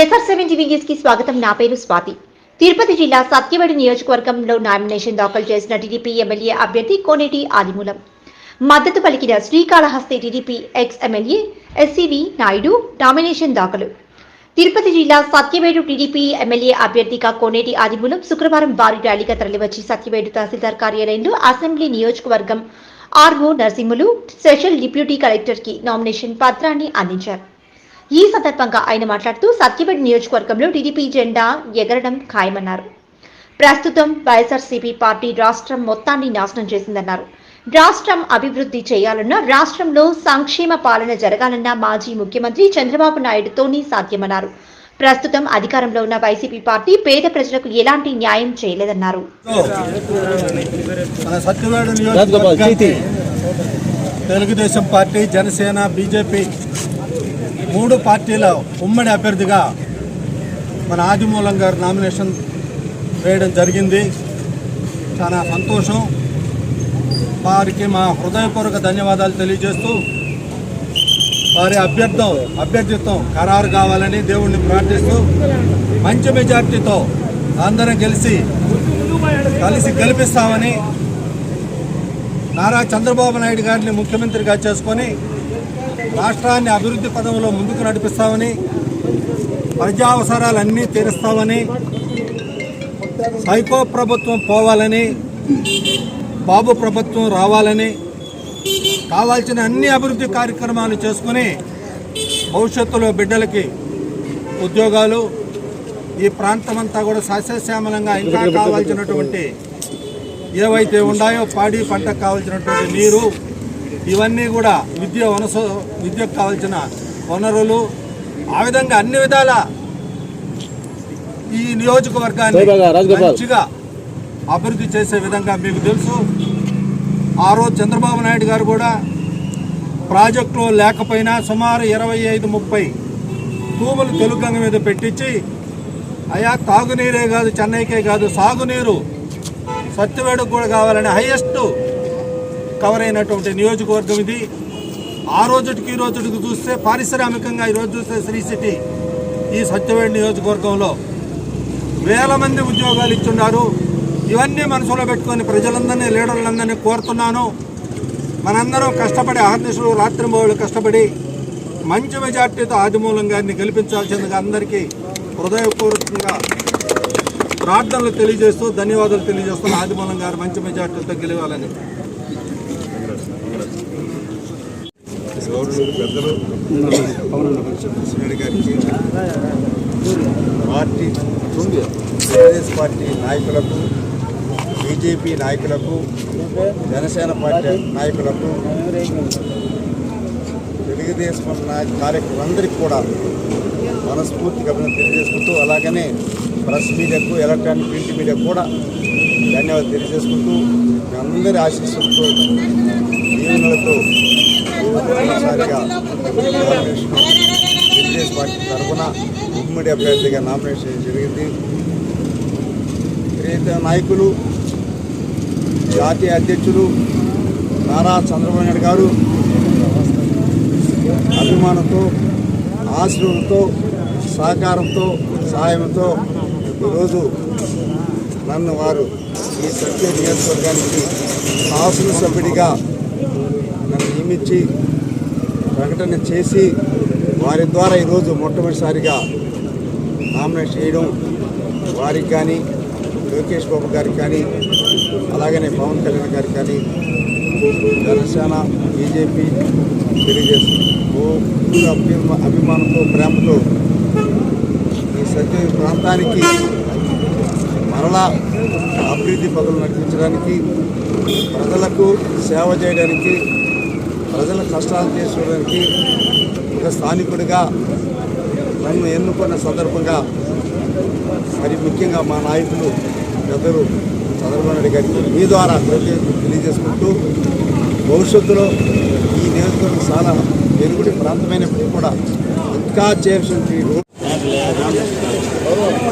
SR seven టీవీఎస్కి స్వాగతం నా పేరు స్వాతి. తిరుపతి జిల్లా సత్యవేడు నియోజకవర్గంలో నామినేషన్ దాఖలు చేసిన టీడీపీ ఎమ్మెల్యే అభ్యర్థి కోనేటి ఆదిమూలం. మద్దతు పలికిన Srikalahasti TDP ex MLA SCV Naidu nomination దాఖలు. తిరుపతి జిల్లా సత్యవేడు టీడీపీ ఎమ్మెల్యే అభ్యర్థిగా కోనేటి ఆదిమూలం శుక్రవారం భారీ ర్యాలీగా తరలివచ్చి సత్యవేడు తహసీల్దార్ కార్యాలయంలో అసెంబ్లీ నియోజకవర్గం ఆర్ఓ నరసింహులు స్పెషల్ డిప్యూటీ కలెక్టర్కి నామినేషన్ పత్రాన్ని అందించారు. ఈ సందర్భంగా ఆయన మాట్లాడుతూ సత్యవేడు నియోజకవర్గంలో టీడీపీ జెండా ఎగరడం ఖాయమన్నారు. ప్రస్తుతం వైఎస్ఆర్సీపీ పార్టీ రాష్ట్రం మొత్తాన్ని నాశనం చేసిందన్నారు. రాష్ట్రం అభివృద్ధి చేయాలన్నా రాష్ట్రంలో సంక్షేమ పాలన జరగాలన్న మాజీ ముఖ్యమంత్రి చంద్రబాబు నాయుడుతోనే సాధ్యమన్నారు. ప్రస్తుతం అధికారంలో ఉన్న వైసీపీ పార్టీ పేద ప్రజలకు ఎలాంటి న్యాయం చేయలేదన్నారు. తెలుగుదేశం పార్టీ జనసేన బీజేపీ మూడు పార్టీల ఉమ్మడి అభ్యర్థిగా మన ఆదిమూలం గారు నామినేషన్ వేయడం జరిగింది. చాలా సంతోషం. వారికి మా హృదయపూర్వక ధన్యవాదాలు తెలియజేస్తూ వారి అభ్యర్థం అభ్యర్థిత్వం ఖరారు కావాలని దేవుణ్ణి ప్రార్థిస్తూ మంచి మెజార్టీతో అందరం గెలిచి కలిసి గెలిపిస్తామని నారా చంద్రబాబు నాయుడు గారిని ముఖ్యమంత్రిగా చేసుకొని రాష్ట్రాన్ని అభివృద్ధి పదంలో ముందుకు నడిపిస్తామని ప్రజా అవసరాలన్నీ తీరుస్తామని సైకో ప్రభుత్వం పోవాలని బాబు ప్రభుత్వం రావాలని కావాల్సిన అన్ని అభివృద్ధి కార్యక్రమాలు చేసుకుని భవిష్యత్తులో బిడ్డలకి ఉద్యోగాలు ఈ ప్రాంతం అంతా కూడా సస్యశ్యామలంగా ఇంకా కావాల్సినటువంటి ఏవైతే ఉన్నాయో పాడి పంటకు కావాల్సినటువంటి నీరు ఇవన్నీ కూడా విద్య వనస విద్యకు కావాల్సిన వనరులు ఆ విధంగా అన్ని విధాల ఈ నియోజకవర్గాన్ని మంచిగా అభివృద్ధి చేసే విధంగా మీకు తెలుసు. ఆ రోజు చంద్రబాబు నాయుడు గారు కూడా ప్రాజెక్టులో లేకపోయినా సుమారు ఇరవై ఐదు ముప్పై తూములు తెలుగంగ మీద పెట్టించి అయా తాగునీరే కాదు చెన్నైకే కాదు సాగునీరు సత్యవేడుకు కూడా కావాలని హైయెస్ట్ కవర్ అయినటువంటి నియోజకవర్గం ఇది. ఆ రోజుటికి ఈ రోజుటికి చూస్తే పారిశ్రామికంగా ఈరోజు చూస్తే శ్రీ సిటీ ఈ సత్యవేడి నియోజకవర్గంలో వేల మంది ఉద్యోగాలు ఇచ్చున్నారు ఇవన్నీ మనసులో పెట్టుకొని ప్రజలందరినీ లీడర్లందరినీ కోరుతున్నాను. మనందరం కష్టపడి ఆహర్నిశలు రాత్రింబోళ్ళు కష్టపడి మంచి మెజార్టీతో ఆదిమూలం గారిని గెలిపించాల్సిందిగా అందరికీ హృదయపూర్వకంగా ప్రార్థనలు తెలియజేస్తూ ధన్యవాదాలు తెలియజేస్తున్న ఆదిమూలం గారు మంచి మెజార్టీతో గెలవాలని గౌరవులు పెద్దలు గారికి పార్టీ కాంగ్రెస్ పార్టీ నాయకులకు బీజేపీ నాయకులకు జనసేన పార్టీ నాయకులకు తెలుగుదేశం నాయ- కార్యకర్తలందరికీ కూడా మనస్ఫూర్తిగా తెలియజేసుకుంటూ అలాగనే ప్రెస్ మీడియాకు ఎలక్ట్రానిక్ ప్రింట్ మీడియా కూడా ధన్యవాదాలు తెలియజేసుకుంటూ మీ అందరి ఆశీస్సులతో దీవెనలతో మొదటిసారిగా తెలుగుదేశం పార్టీ తరఫున ఉమ్మడి అభ్యర్థిగా నామినేషన్ జరిగింది. ప్రియత నాయకులు జాతీయ అధ్యక్షులు నారా చంద్రబాబు నాయుడు గారు అభిమానంతో ఆశీర్వాదంతో సహకారంతో సహాయంతో ఈరోజు నన్ను వారు ఈ సత్య నియోజకవర్గానికి శాసనసభ్యుడిగా నన్ను నియమించి ప్రకటన చేసి వారి ద్వారా ఈరోజు మొట్టమొదటిసారిగా నామినేట్ చేయడం వారికి కానీ లోకేష్ బాబు గారికి కానీ అలాగనే పవన్ కళ్యాణ్ గారికి కానీ జనసేన బీజేపీ తెలియజేస్తుంది ఓ అభిమానంతో ప్రేమతో ఈ సత్య ప్రాంతానికి మరలా అభివృద్ధి పనులు నడిపించడానికి ప్రజలకు సేవ చేయడానికి ప్రజల కష్టాలు తీర్చడానికి ఒక స్థానికుడిగా నన్ను ఎన్నుకున్న సందర్భంగా మరి ముఖ్యంగా మా నాయకులు పెద్దలు చంద్రబాబు నాయుడు గారికి మీ ద్వారా తెలియజేసుకుంటూ భవిష్యత్తులో ఈ నియోజకవర్గం చాలా వెలుగుడి ప్రాంతమైనప్పటికీ కూడా ఇంకా చేయాల్సిన ఎక్కడ